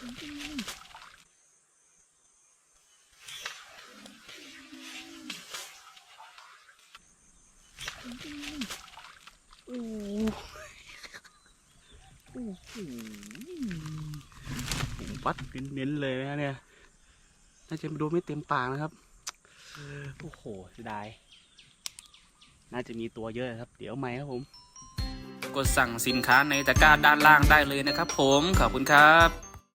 โอ้โหวัดเน้นๆเลยนะเนี่ย น่าจะดูไม่เต็มปากนะครับ โอ้โหเสียดาย น่าจะมีตัวเยอะครับ เดี๋ยวใหม่ครับผม กดสั่งสินค้าในตะกร้าด้านล่างได้เลยนะครับผม ขอบคุณครับ